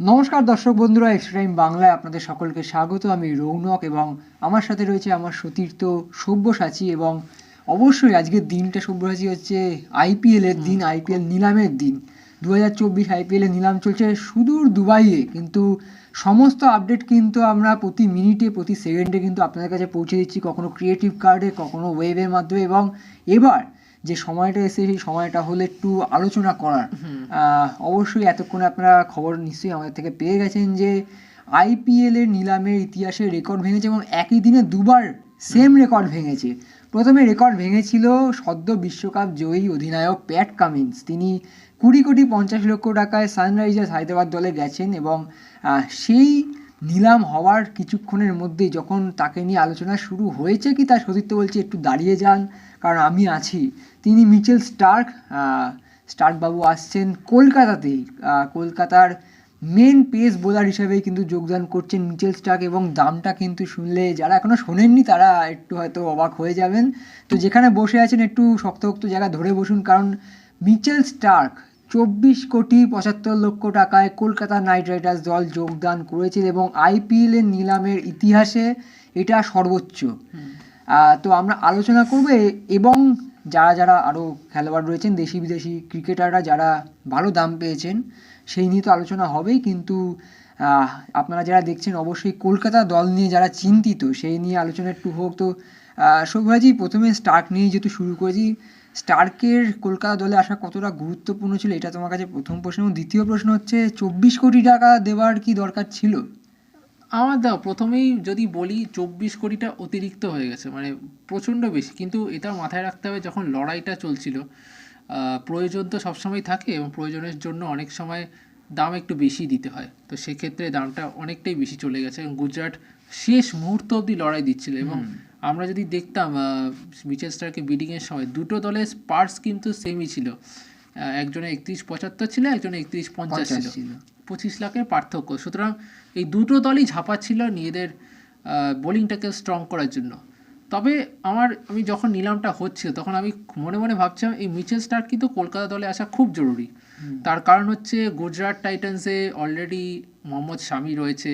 নমস্কার দর্শক বন্ধুরা এক্স টাইম বাংলায় আপনাদের সকলকে স্বাগত। আমি রৌনক এবং আমার সাথে রয়েছে আমার সতীর্থ সব্যসাচী এবং অবশ্যই আজকের দিনটা সব্যসাচী হচ্ছে আইপিএল এর দিন আইপিএল নিলামের দিন। দু হাজার চব্বিশ আইপিএল নিলাম চলছে সুদূর দুবাইয়ে কিন্তু সমস্ত আপডেট কিন্তু আমরা প্রতি মিনিটে প্রতি সেকেন্ডে কিন্তু আপনাদের কাছে পৌঁছে দিচ্ছি। কখনো ক্রিয়েটিভ কার্ডে কখনো ওয়েবের মাধ্যমে এবং এবার যে সময়টা এসে সেই সময়টা হলো একটু আলোচনা করার। অবশ্যই এতক্ষণে আপনারা খবর নিশ্চয়ই আমাদের থেকে পেয়ে গেছেন যে আইপিএল এর নিলামের ইতিহাসে রেকর্ড ভেঙেছে এবং একই দিনে দুবার সেম রেকর্ড ভেঙেছে। প্রথমে রেকর্ড ভেঙেছিল সদ্য বিশ্বকাপ জয়ী অধিনায়ক প্যাট কামিন্স। তিনি কুড়ি কোটি পঞ্চাশ লক্ষ টাকায় সানরাইজার্স হায়দ্রাবাদ দলে গেছেন এবং সেই নিলাম হওয়ার কিছুক্ষণের মধ্যেই যখন তাকে নিয়ে আলোচনা শুরু হয়েছে কি তার সতীর্থ বলছে একটু দাঁড়িয়ে যান। কারণ আমি আছি। তিনি মিচেল স্টার্ক আহ, স্টার্ক বাবু আসছেন কলকাতাতেই। কলকাতার মেন পেস বোলার হিসেবেই কিন্তু যোগদান করছেন মিচেল স্টার্ক এবং দামটা কিন্তু শুনলে যারা এখনও শোনেননি তারা একটু হয়তো অবাক হয়ে যাবেন। তো যেখানে বসে আছেন একটু শক্তপোক্ত জায়গা ধরে বসুন কারণ মিচেল স্টার্ক চব্বিশ কোটি পঁচাত্তর লক্ষ টাকায় কলকাতা নাইট রাইডার্স দল যোগদান করেছিল এবং আইপিএলের নিলামের ইতিহাসে এটা সর্বোচ্চ। তো আমরা আলোচনা করব এবং যারা যারা আরও খেলোয়াড় রয়েছেন, দেশি বিদেশি ক্রিকেটাররা যারা ভালো দাম পেয়েছেন, সেই নিয়ে তো আলোচনা হবেই। কিন্তু আপনারা যারা দেখছেন, অবশ্যই কলকাতা দল নিয়ে যারা চিন্তিত, সেই নিয়ে আলোচনা একটু হোক। তো সৌভাজি প্রথমে স্টার্ক নিয়ে যেহেতু শুরু করেছি, স্টার্কের কলকাতা দলে আসা কতটা গুরুত্বপূর্ণ ছিল, এটা তোমার কাছে প্রথম প্রশ্ন। এবং দ্বিতীয় প্রশ্ন হচ্ছে, চব্বিশ কোটি টাকা দেওয়ার কি দরকার ছিল? আমার দাও প্রথমেই যদি বলি চব্বিশ কোটিটা অতিরিক্ত হয়ে গেছে মানে প্রচণ্ড বেশি। কিন্তু এটা মাথায় রাখতে হবে যখন লড়াইটা চলছিল প্রয়োজন তো সবসময় থাকে এবং প্রয়োজনের জন্য অনেক সময় দাম একটু বেশি দিতে হয়। তো সেক্ষেত্রে দামটা অনেকটাই বেশি চলে গেছে এবং গুজরাট শেষ মুহূর্ত অবধি লড়াই দিচ্ছিল এবং আমরা যদি দেখতাম মিচেল স্টারকে বিডিংয়ের সময় দুটো দলের স্পার্স কিন্তু সেমই ছিল। আহ, একজনের একত্রিশ পঁচাত্তর ছিল একজনের একত্রিশ পঞ্চাশ ছিল। পঁচিশ লাখের পার্থক্য। সুতরাং এই দুটো দলই ঝাঁপাচ্ছিল নিজেদের বোলিংটাকে স্ট্রং করার জন্য। তবে আমার আমি যখন নিলামটা হচ্ছিল তখন আমি মনে মনে ভাবছিলাম এই মিচেল স্টার কিন্তু কলকাতা দলে আসা খুব জরুরি। তার কারণ হচ্ছে গুজরাট টাইটান্সে অলরেডি মোহাম্মদ শামি রয়েছে।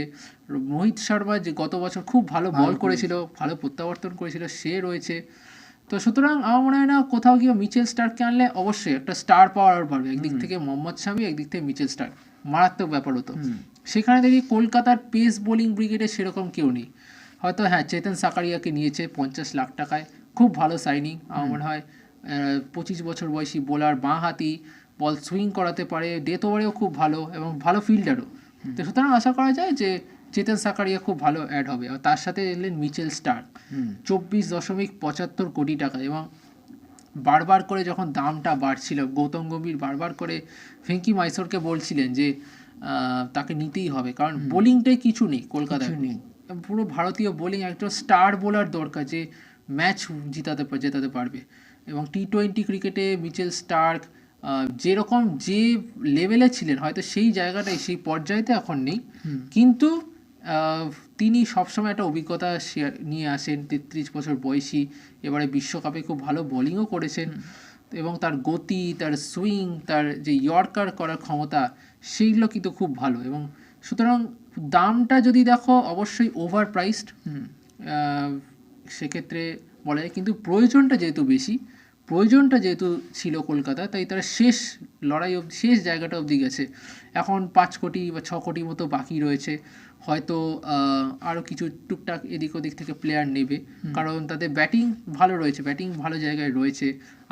মোহিত শর্মা যে গত বছর খুব ভালো বল করেছিল ভালো প্রত্যাবর্তন করেছিল সে রয়েছে। তো সুতরাং আমার মনে হয় না কোথাও গিয়ে মিচেল স্টারকে আনলে অবশ্যই একটা স্টার পাওয়ার পারবে একদিক থেকে মোহাম্মদ শামি একদিক থেকে মিচেল স্টার মারাত্মক ব্যাপার হতো। সেখানে দেখি কলকাতার পেস বোলিং ব্রিগেডে সেরকম কেউ নেই। হয়তো হ্যাঁ চেতন সাকারিয়াকে নিয়েছে পঞ্চাশ লাখ টাকায়। খুব ভালো সাইনিং আমার মনে হয় পঁচিশ বছর বয়সী বোলার বাঁ হাতি বল সুইং করাতে পারে ডেথ ওভারেও খুব ভালো এবং ভালো ফিল্ডারও তো সুতরাং আশা করা যায় যে চেতন সাকারিয়া খুব ভালো অ্যাড হবে। আর তার সাথে এলেন মিচেল স্টার চব্বিশ দশমিক পঁচাত্তর কোটি টাকা এবং বারবার করে যখন দামটা বাড়ছিল গৌতম গম্ভীর বারবার করে ফেঙ্কি মাইসোরকে বলছিলেন যে তাকে নিতেই হবে। কারণ বোলিংটাই কিছু নেই কলকাতায়। নেই। পুরো ভারতীয় বোলিং একটা স্টার বোলার দরকার যে ম্যাচ জিতাতে জেতাতে পারবে। এবং টি টোয়েন্টি ক্রিকেটে মিচেল স্টার্ক যেরকম যে লেভেলে ছিলেন হয়তো সেই জায়গাটাই সেই পর্যায়েতে এখন নেই। কিন্তু তিনি সবসময় একটা অভিজ্ঞতা শেয়ার নিয়ে আসেন। তেত্রিশ বছর বয়সী এবারে বিশ্বকাপে খুব ভালো বোলিংও করেছেন। এবং তার গতি তার সুইং তার যে ইয়র্কার করার ক্ষমতা সেইগুলো কিন্তু খুব ভালো। এবং সুতরাং দামটা যদি দেখো অবশ্যই ওভার প্রাইসড সেক্ষেত্রে বলা যায় কিন্তু প্রয়োজনটা যেহেতু বেশি প্রয়োজনটা যেহেতু ছিল কলকাতা তাই তারা শেষ লড়াই অবধি শেষ জায়গাটা অবধি গেছে। এখন পাঁচ কোটি বা ছ কোটি মতো বাকি রয়েছে। হয়তো আরও কিছু টুকটাক এদিক ওদিক থেকে প্লেয়ার নেবে। কারণ তাদের ব্যাটিং ভালো রয়েছে ব্যাটিং ভালো জায়গায় রয়েছে।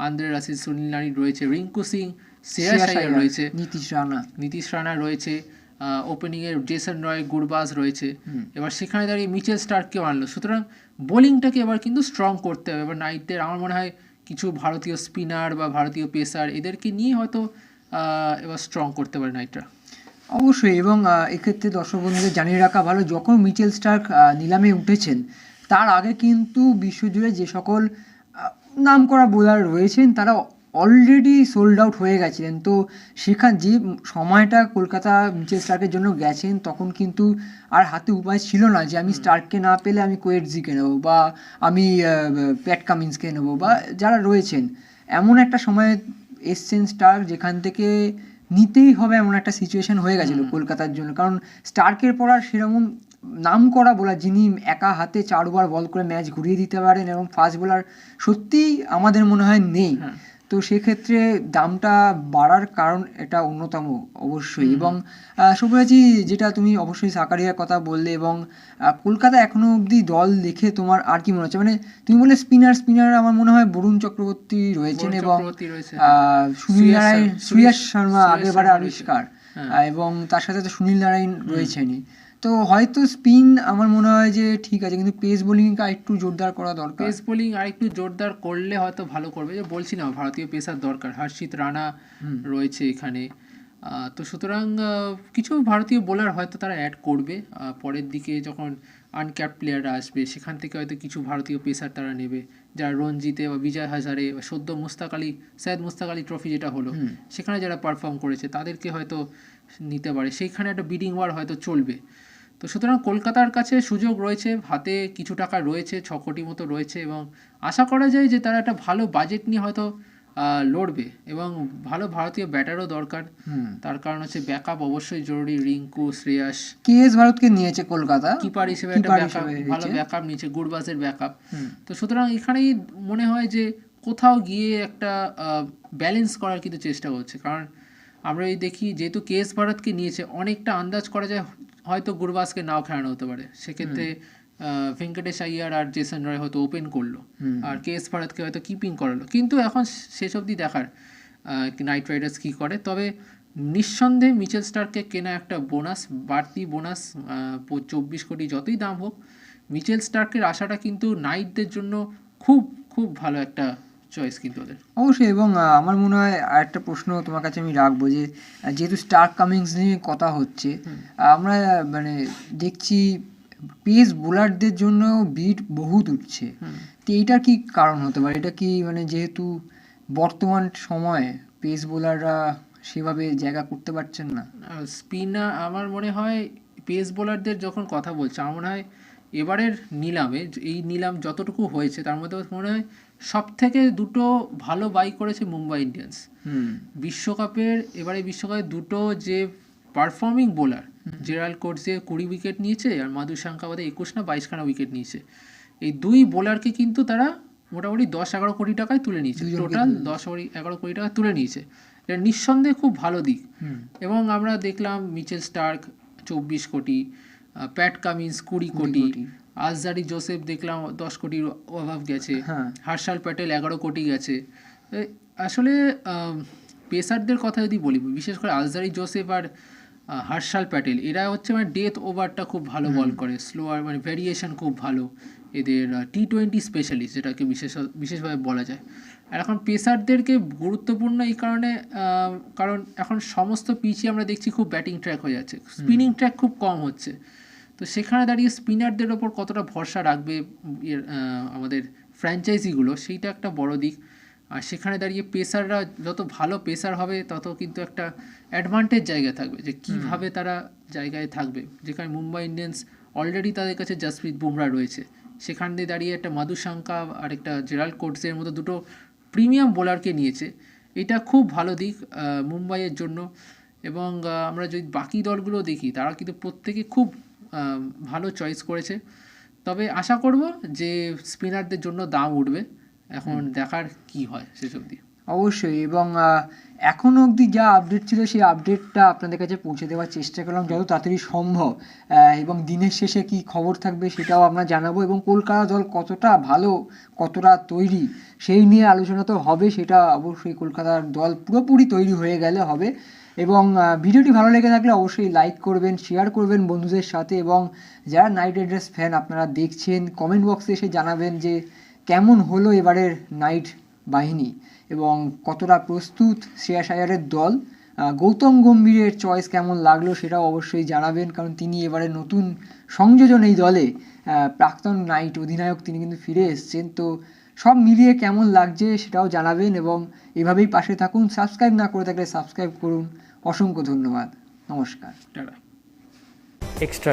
আন্দ্রে রাসিদ সুনীল নারী রয়েছে রিঙ্কু সিং শ্রেয়াস রয়েছে। নীতিশ রানা। নীতিশ রানা রয়েছে ওপেনিংয়ের জেসন রয় গুরবাজ রয়েছে। এবার সেখানে দাঁড়িয়ে মিচেল স্টার্ককেও আনলো। সুতরাং বোলিংটাকে এবার কিন্তু স্ট্রং করতে হবে। এবার নাইটদের আমার মনে হয় কিছু ভারতীয় স্পিনার বা ভারতীয় পেসার এদেরকে নিয়ে হয়তো আহ, এবার স্ট্রং করতে পারে নাইটরা অবশ্যই এবং এক্ষেত্রে দর্শক বন্ধুদের জানিয়ে রাখা ভালো যখন মিচেল স্টার্ক নিলামে উঠেছেন তার আগে কিন্তু বিশ্বজুড়ে যে সকল নাম করা বোলার রয়েছেন তারা অলরেডি সোল্ড আউট হয়ে গেছিলেন। তো সেখান যে সময়টা কলকাতা মিচেল স্টার্কের জন্য গেছেন তখন কিন্তু আর হাতে উপায় ছিল না যে আমি স্টার্ককে না পেলে আমি কোয়েটজিকে নেব বা আমি প্যাট কামিন্সকে নেব বা যারা রয়েছেন এমন একটা সময় এসছেন স্টার্ক যেখান থেকে নিতেই হবে এমন একটা সিচুয়েশন হয়ে গেছিল কলকাতার জন্য। কারণ স্টার্কের পর আর সেরকম নাম করা বোলার যিনি একা হাতে চার ওভার বল করে ম্যাচ ঘুরিয়ে দিতে পারেন এবং ফাস্ট বোলার সত্যিই আমাদের মনে হয় নেই। হ্যাঁ। তো সেক্ষেত্রে দামটা বাড়ার কারণ এটা অন্যতম অবশ্যই এবং শুভরাজি যেটা তুমি অবশ্যই সাকারিয়ার কথা বললে এবং কলকাতা এখনও অবধি দল দেখে তোমার আর কি মনে হচ্ছে? মানে তুমি বলে স্পিনার স্পিনার আমার মনে হয় বরুণ চক্রবর্তী রয়েছেন এবং আহ, সুনীল নারায়ণ শ্রেয়াস শর্মা আগেবারে আবিষ্কার। হ্যাঁ। এবং তার সাথে তো সুনীল নারায়ণ রয়েছেনই। তো হয়তো স্পিন আমার মনে হয় যে ঠিক আছে কিন্তু পেস বোলিংটা একটু জোরদার করা দরকার। পেস বোলিং আর একটু জোরদার করলে হয়তো ভালো করবে। যে বলছি না ভারতীয় পেসার দরকার। হর্ষিত রানা রয়েছে এখানে। তো সুতরাং কিছু ভারতীয় বোলার হয়তো তারা অ্যাড করবে। পরের দিকে যখন আনক্যাপ প্লেয়াররা আসবে সেখান থেকে হয়তো কিছু ভারতীয় পেসার তারা নেবে। যারা রঞ্জিতে বা বিজয় হাজারে বা সদ্য মুস্তাক আলী সৈয়দ মুস্তাক আলী ট্রফি যেটা হলো সেখানে যারা পারফর্ম করেছে তাদেরকে হয়তো নিতে পারে। সেইখানে একটা বিডিং ওয়ার হয়তো চলবে। তো সুতরাং কলকাতার কাছে সুযোগ রয়েছে হাতে কিছু টাকা রয়েছে ছ কোটি মতো রয়েছে এবং আশা করা যায় যে তারা একটা ভালো বাজেট নিয়ে হয়তো লড়বে এবং ভালো ভারতীয় ব্যাটারও দরকার। তার কারণ হচ্ছে ব্যাকআপ অবশ্যই জরুরি। রিঙ্কু শ্রেয়াস। কে এস ভারতকে নিয়েছে কলকাতা। কিপার হিসেবে একটা ব্যাকআপ ভালো নিয়েছে। ব্যাকআপ নিচ্ছে গুরবাজের ব্যাকআপ তো সুতরাং এখানেই মনে হয় যে কোথাও গিয়ে একটা ব্যালেন্স করার কিন্তু চেষ্টা করছে কারণ আমরা এই দেখি যেহেতু কে এস ভারতকে নিয়েছে অনেকটা আন্দাজ করা যায় হয়তো গুরবাজকে নাও খেলানো হতে পারে। সেক্ষেত্রে ভেঙ্কটেশ আইয়ার আর জেসন রয় হয়তো ওপেন করল। আর কে এস ভারতকে হয়তো কিপিং করালো। কিন্তু এখন শেষ অবধি দেখার নাইট রাইডার্স কী করে। তবে নিঃসন্দেহে মিচেল স্টারকে কেনা একটা বোনাস বাড়তি বোনাস চব্বিশ কোটি যতই দাম হোক মিচেল স্টার্কের আশাটা কিন্তু নাইটদের জন্য খুব খুব ভালো একটা চয়েস কিন্তু ওদের। অবশ্যই এবং আমার মনে হয় আরেকটা প্রশ্ন তোমার কাছে আমি রাখব যে যেহেতু স্টার কামিংস নিয়ে কথা হচ্ছে আমরা মানে দেখছি পেস বোলারদের জন্য বিট বহুত উঠছে। তো এইটার কি কারণ হতে পারে? এটা কি মানে যেহেতু বর্তমান সময়ে পেস বোলাররা সেভাবে জায়গা করতে পারছেন না? স্পিনার আমার মনে হয় পেস বোলারদের যখন কথা বলছে আমার মনে হয় এবারের নিলামে এই নিলাম যতটুকু হয়েছে তার মধ্যে মনে হয় সব থেকে দুটো ভালো বাই করেছে মুম্বাই ইন্ডিয়ান্স। হুম। বিশ্বকাপের এবারে বিশ্বকাপে দুটো যে পারফর্মিং বোলার জেরাল কোর্সে কুড়ি উইকেট নিয়েছে আর মাধু শাঙ্কাবাদে একুশ না বাইশখানা উইকেট নিয়েছে। এই দুই বোলারকে কিন্তু তারা মোটামুটি দশ এগারো কোটি টাকায় তুলে নিয়েছে। টোটাল দশ এগারো কোটি টাকা তুলে নিয়েছে। এটা নিঃসন্দেহে খুব ভালো দিক। হুম। এবং আমরা দেখলাম মিচেল স্টার্ক চব্বিশ কোটি প্যাট কামিন্স কুড়ি কোটি। আজারি আজদারি জোসেফ দেখলাম দশ কোটির অভাব গেছে। হ্যাঁ। হার্ষাল প্যাটেল এগারো কোটি গেছে। আসলে পেসারদের কথা যদি বলি বিশেষ করে আজদারি জোসেফ আর হার্ষাল প্যাটেল এরা হচ্ছে মানে ডেথ ওভারটা খুব ভালো বল করে। স্লোয়ার মানে ভেরিয়েশন খুব ভালো। এদের টি টোয়েন্টি স্পেশালিস্ট যেটাকে বিশেষ বিশেষভাবে বলা যায়। আর এখন পেসারদেরকে গুরুত্বপূর্ণ এই কারণে কারণ এখন সমস্ত পিচই আমরা দেখছি খুব ব্যাটিং ট্র্যাক হয়ে যাচ্ছে। স্পিনিং ট্র্যাক খুব কম হচ্ছে। তো সেখানে দাঁড়িয়ে স্পিনারদের ওপর কতটা ভরসা রাখবে ইয়ের, আমাদের ফ্র্যাঞ্চাইজিগুলো সেইটা একটা বড় দিক। আর সেখানে দাঁড়িয়ে পেসাররা যত ভালো পেসার হবে তত কিন্তু একটা অ্যাডভান্টেজ জায়গা থাকবে যে কীভাবে তারা জায়গায় থাকবে। যেখানে মুম্বাই ইন্ডিয়ান্স অলরেডি তাদের কাছে জসপ্রীত বুমরা রয়েছে। সেখান দিয়ে দাঁড়িয়ে একটা মাধুশঙ্কা আর একটা জেরাল্ড কোটসের মতো দুটো প্রিমিয়াম বোলারকে নিয়েছে। এটা খুব ভালো দিক মুম্বাইয়ের জন্য। এবং আমরা যদি বাকি দলগুলো দেখি তারা কিন্তু প্রত্যেকে খুব ভালো চয়েস করেছে। তবে আশা করব যে স্পিনারদের জন্য দাম উঠবে। এখন দেখার কি হয় সেসব অবধি অবশ্যই এবং আহ, এখনও অবধি যা আপডেট ছিল সেই আপডেটটা আপনাদের কাছে পৌঁছে দেওয়ার চেষ্টা করলাম যত তাড়াতাড়ি সম্ভব। এবং দিনের শেষে কি খবর থাকবে সেটাও আমরা জানাব এবং কলকাতা দল কতটা ভালো কতটা তৈরি সেই নিয়ে আলোচনা তো হবে সেটা অবশ্যই কলকাতার দল পুরোপুরি তৈরি হয়ে গেলে হবে। এবং ভিডিওটি ভালো লেগে থাকলে অবশ্যই লাইক করবেন শেয়ার করবেন বন্ধুদের সাথে এবং যারা নাইট রাইডার্স ফ্যান আপনারা দেখছেন কমেন্ট বক্সে এসে জানাবেন যে কেমন হলো এবারের নাইট বাহিনী। এবং কতটা প্রস্তুত শ্রেয়াস আয়ারের দল গৌতম গম্ভীরের চয়েস কেমন লাগল সেটাও অবশ্যই জানাবেন, কারণ তিনি এবারে নতুন সংযোজন এই দলে প্রাক্তন নাইট অধিনায়ক তিনি কিন্তু ফিরে এসেছেন। তো সব মিলিয়ে কেমন লাগছে সেটাও জানাবেন এবং এভাবেই পাশে থাকুন। সাবস্ক্রাইব না করে থাকলে সাবস্ক্রাইব করুন। অসংখ্য ধন্যবাদ। নমস্কার। টাটা। extra